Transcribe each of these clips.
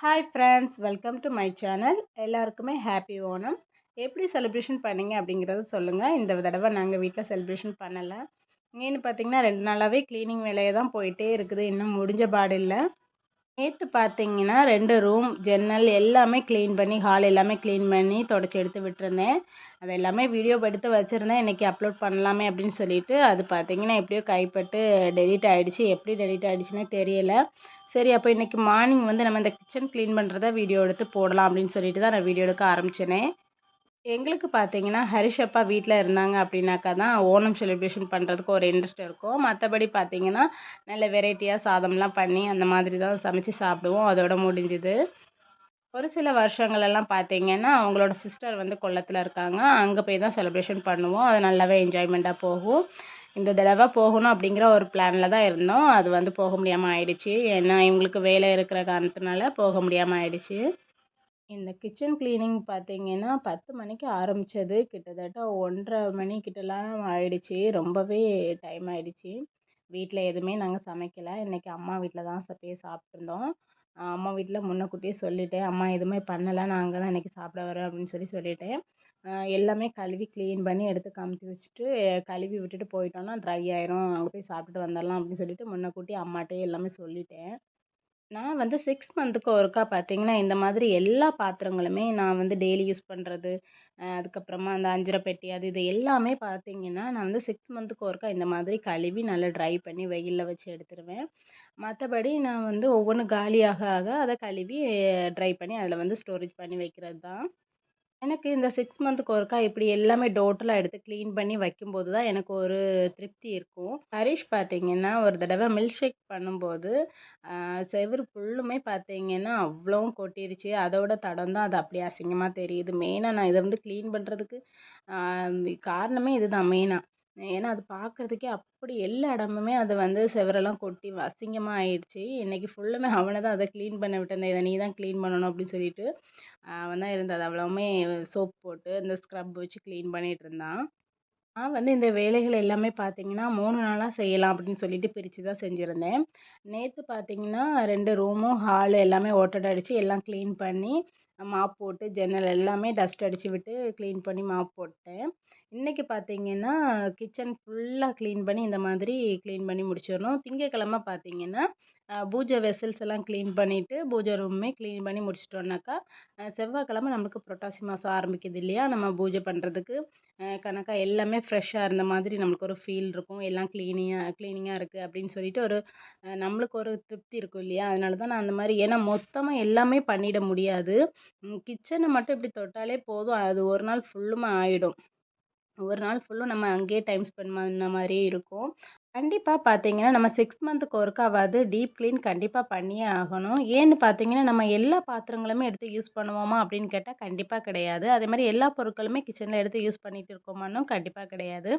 Hi friends welcome to my channel எல்லாருக்குமே happy Onam. எப்படி celebration பண்ணீங்க அப்படிங்கிறத சொல்லுங்கள் இந்த தடவை நாங்கள் வீட்டில் செலிப்ரேஷன் பண்ணலை. ஏன்னு பார்த்தீங்கன்னா ரெண்டு நாளாகவே க்ளீனிங் வேலையை தான் போயிட்டே இருக்குது. இன்னும் முடிஞ்ச பாடு இல்லை. நேற்று பார்த்தீங்கன்னா ரெண்டு ரூம் ஜன்னல் எல்லாமே க்ளீன் பண்ணி ஹால் எல்லாமே க்ளீன் பண்ணி தொடச்சி எடுத்து விட்டுருந்தேன். அது எல்லாமே வீடியோ எடுத்து வச்சுருந்தேன். இன்றைக்கி அப்லோட் பண்ணலாமே அப்படின்னு சொல்லிட்டு அது பார்த்தீங்கன்னா எப்படியோ கைப்பட்டு டெலிட் ஆகிடுச்சு எப்படி டெலிட் ஆகிடுச்சுன்னே தெரியலை. சரி அப்போ இன்றைக்கி மார்னிங் வந்து நம்ம இந்த கிச்சன் க்ளீன் பண்ணுறத வீடியோ எடுத்து போடலாம் அப்படின்னு சொல்லிட்டு தான் நான் வீடியோ எடுக்க ஆரம்பிச்சேனே. எங்களுக்கு பார்த்தீங்கன்னா ஹரிஷ் அப்பா வீட்டில் இருந்தாங்க அப்படின்னாக்கா தான் ஓணம் செலிப்ரேஷன் பண்ணுறதுக்கு ஒரு இன்ட்ரெஸ்ட் இருக்கும். மற்றபடி பார்த்தீங்கன்னா நல்ல வெரைட்டியாக சாதம்லாம் பண்ணி அந்த மாதிரி தான் சமைச்சு சாப்பிடுவோம். அதோட முடிஞ்சுது. ஒரு சில வருஷங்களெல்லாம் பார்த்தீங்கன்னா அவங்களோட சிஸ்டர் வந்து கொல்லத்தில் இருக்காங்க. அங்கே போய் தான் செலிப்ரேஷன் பண்ணுவோம். அது நல்லாவே என்ஜாய்மெண்ட்டாக போகும். இந்த தடவை போகணும் அப்படிங்கிற ஒரு பிளானில் தான் இருந்தோம். அது வந்து போக முடியாமல் ஆயிடுச்சு. ஏன்னா இவங்களுக்கு வேலை இருக்கிற காரணத்தினால போக முடியாமல் ஆயிடுச்சு. இந்த கிச்சன் க்ளீனிங் பார்த்தீங்கன்னா பத்து மணிக்கு ஆரம்பித்தது கிட்டத்தட்ட ஒன்றரை மணிக்கிட்டலாம் ஆயிடுச்சு. ரொம்பவே டைம் ஆயிடுச்சு. வீட்டில் எதுவுமே நாங்கள் சமைக்கலை. இன்றைக்கி அம்மா வீட்டில் தான் போய் சாப்பிட்ருந்தோம் அம்மா வீட்டில் முன்னக்கூட்டியே சொல்லிட்டேன். அம்மா எதுவுமே பண்ணலை. நாங்கள் தான் இன்றைக்கி சாப்பிட வரோம் அப்படின்னு சொல்லி சொல்லிட்டேன். எல்லாமே கழுவி க்ளீன் பண்ணி எடுத்து கமுத்தி வச்சுட்டு கழுவி விட்டுட்டு போயிட்டோன்னா ட்ரை ஆயிரும். அங்கே போய் சாப்பிட்டுட்டு வந்துடலாம் அப்படின்னு சொல்லிட்டு முன்னக்கூட்டி அம்மாட்டே எல்லாமே சொல்லிட்டேன். நான் வந்து சிக்ஸ் மந்த்துக்கு ஒருக்கா பார்த்தீங்கன்னா இந்த மாதிரி எல்லா பாத்திரங்களுமே நான் வந்து டெய்லி யூஸ் பண்ணுறது அதுக்கப்புறமா அந்த அஞ்சரை பெட்டி அது இது எல்லாமே பார்த்தீங்கன்னா நான் வந்து சிக்ஸ் மந்த்துக்கு ஒருக்கா இந்த மாதிரி கழுவி நல்லா ட்ரை பண்ணி வெயிலில் வச்சு எடுத்துருவேன். மற்றபடி நான் வந்து ஒவ்வொன்றும் காலியாக ஆக அதை கழுவி ட்ரை பண்ணி அதில் வந்து ஸ்டோரேஜ் பண்ணி வைக்கிறது தான் எனக்கு இந்த சிக்ஸ் மந்த்துக்கு ஒருக்கா இப்படி எல்லாமே டோட்டலாக எடுத்து க்ளீன் பண்ணி வைக்கும்போது தான் எனக்கு ஒரு திருப்தி இருக்கும். ஹரிஷ் பார்த்தீங்கன்னா ஒரு தடவை மில்க் ஷேக் பண்ணும்போது செவுரு ஃபுல்லுமே பார்த்தீங்கன்னா அவ்வளோவும் கொட்டிருச்சு. அதோட தடம் தான் அது அப்படியே அசிங்கமாக தெரியுது. மெயினாக நான் இதை வந்து க்ளீன் பண்ணுறதுக்கு காரணமே இதுதான். மெயினாக ஏன்னா அது பார்க்குறதுக்கே அப்படி எல்லா இடமுமே அது வந்து செவரெல்லாம் கொட்டி அசிங்கமாக ஆயிடுச்சு. இன்றைக்கி ஃபுல்லுமே அவனை தான் அதை க்ளீன் பண்ண விட்டேன். இதை நீ தான் க்ளீன் பண்ணணும் அப்படின்னு சொல்லிட்டு அவன் தான் இருந்தது. அவ்வளோவுமே சோப் போட்டு இந்த ஸ்க்ரப் வச்சு க்ளீன் பண்ணிகிட்டு இருந்தான். நான் வந்து இந்த வேலைகள் எல்லாமே பார்த்தீங்கன்னா மூணு நாளாக செய்யலாம் அப்படின்னு சொல்லிட்டு பிரித்து தான் செஞ்சுருந்தேன். நேற்று பார்த்தீங்கன்னா ரெண்டு ரூமும் ஹாலு எல்லாமே ஓட்டடை அடித்து எல்லாம் க்ளீன் பண்ணி மாப் போட்டு ஜன்னல் எல்லாமே டஸ்ட் அடித்து விட்டு க்ளீன் பண்ணி மாப் போட்டேன். இன்றைக்கி பார்த்தீங்கன்னா கிச்சன் ஃபுல்லாக க்ளீன் பண்ணி இந்த மாதிரி க்ளீன் பண்ணி முடிச்சிடணும். திங்கக்கிழமை பார்த்தீங்கன்னா பூஜை வெசல்ஸ் எல்லாம் க்ளீன் பண்ணிவிட்டு பூஜை ரூமே க்ளீன் பண்ணி முடிச்சிட்டோம்னாக்கா செவ்வாய்க்கிழமை நம்மளுக்கு புரட்டாசி மாதம் ஆரம்பிக்குது இல்லையா? நம்ம பூஜை பண்ணுறதுக்கு கணக்காக எல்லாமே ஃப்ரெஷ்ஷாக இருந்த மாதிரி நம்மளுக்கு ஒரு ஃபீல் இருக்கும். எல்லாம் க்ளீனிங்காக க்ளீனிங்காக இருக்குது அப்படின்னு சொல்லிட்டு ஒரு நம்மளுக்கு ஒரு திருப்தி இருக்கும் இல்லையா? அதனால தான் நான் அந்த மாதிரி ஏன்னா மொத்தமாக எல்லாமே பண்ணிட முடியாது. கிச்சனை மட்டும் இப்படி தொட்டாலே போதும். அது ஒரு நாள் ஃபுல்லுமே ஆகிடும் ஒரு நாள் ஃபுல்லும் நம்ம அங்கேயே டைம் ஸ்பெண்ட் பண்ண மாதிரியே இருக்கும். கண்டிப்பாக பார்த்தீங்கன்னா நம்ம சிக்ஸ் மந்த்துக்கு ஒருக்காவது டீப் க்ளீன் கண்டிப்பாக பண்ணியே ஆகணும். ஏன்னு பார்த்தீங்கன்னா நம்ம எல்லா பாத்திரங்களுமே எடுத்து யூஸ் பண்ணுவோமா அப்படின்னு கேட்டால் கண்டிப்பாக கிடையாது. அதே மாதிரி எல்லா பொருட்களுமே கிச்சனில் எடுத்து யூஸ் பண்ணிகிட்டு இருக்கோமானும் கண்டிப்பாக கிடையாது.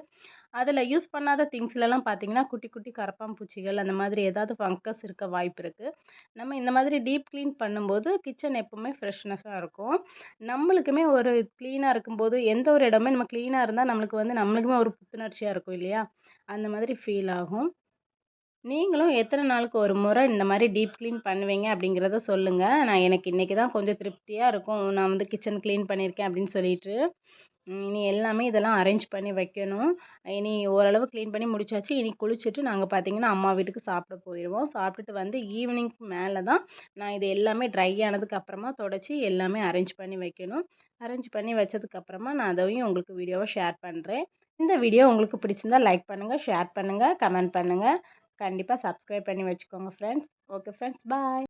அதில் யூஸ் பண்ணாத திங்ஸ்லலாம் பார்த்தீங்கன்னா குட்டி குட்டி கரப்பாம்பூச்சிகள் அந்த மாதிரி ஏதாவது ஃபங்கஸ் இருக்க வாய்ப்பு இருக்குது நம்ம இந்த மாதிரி டீப் க்ளீன் பண்ணும்போது கிச்சன் எப்போவுமே ஃப்ரெஷ்னஸாக இருக்கும். நம்மளுக்குமே ஒரு க்ளீனாக இருக்கும்போது எந்த ஒரு இடமே நம்ம க்ளீனாக இருந்தால் நம்மளுக்கு வந்து நம்மளுக்குமே ஒரு புத்துணர்ச்சியாக இருக்கும் இல்லையா? அந்த மாதிரி ஃபீல் ஆகும். நீங்களும் எத்தனை நாளுக்கு ஒரு முறை இந்த மாதிரி டீப் க்ளீன் பண்ணுவீங்க அப்படிங்கிறத சொல்லுங்கள் நான் எனக்கு இன்றைக்கி தான் கொஞ்சம் திருப்தியாக இருக்கும். நான் வந்து கிச்சன் க்ளீன் பண்ணியிருக்கேன் அப்படின்னு சொல்லிட்டு. இனி எல்லாமே இதெல்லாம் அரேஞ்ச் பண்ணி வைக்கணும். இனி ஓரளவு க்ளீன் பண்ணி முடிச்சாச்சு. இனி குளிச்சுட்டு நாங்கள் பார்த்தீங்கன்னா அம்மா வீட்டுக்கு சாப்பிட போயிடுவோம் சாப்பிட்டுட்டு வந்து ஈவினிங்க்கு மேலே தான் நான் இது எல்லாமே ட்ரை ஆனதுக்கு அப்புறமா தொடச்சி எல்லாமே அரேஞ்ச் பண்ணி வைக்கணும். அரேஞ்ச் பண்ணி வச்சதுக்கப்புறமா நான் அதையும் உங்களுக்கு வீடியோவை ஷேர் பண்ணுறேன் இந்த வீடியோ உங்களுக்கு பிடிச்சிருந்தால் லைக் பண்ணுங்கள் ஷேர் பண்ணுங்கள் கமெண்ட் பண்ணுங்கள் கண்டிப்பாக சப்ஸ்கிரைப் பண்ணி வச்சுக்கோங்க ஃப்ரெண்ட்ஸ் ஓகே ஃப்ரெண்ட்ஸ் பாய்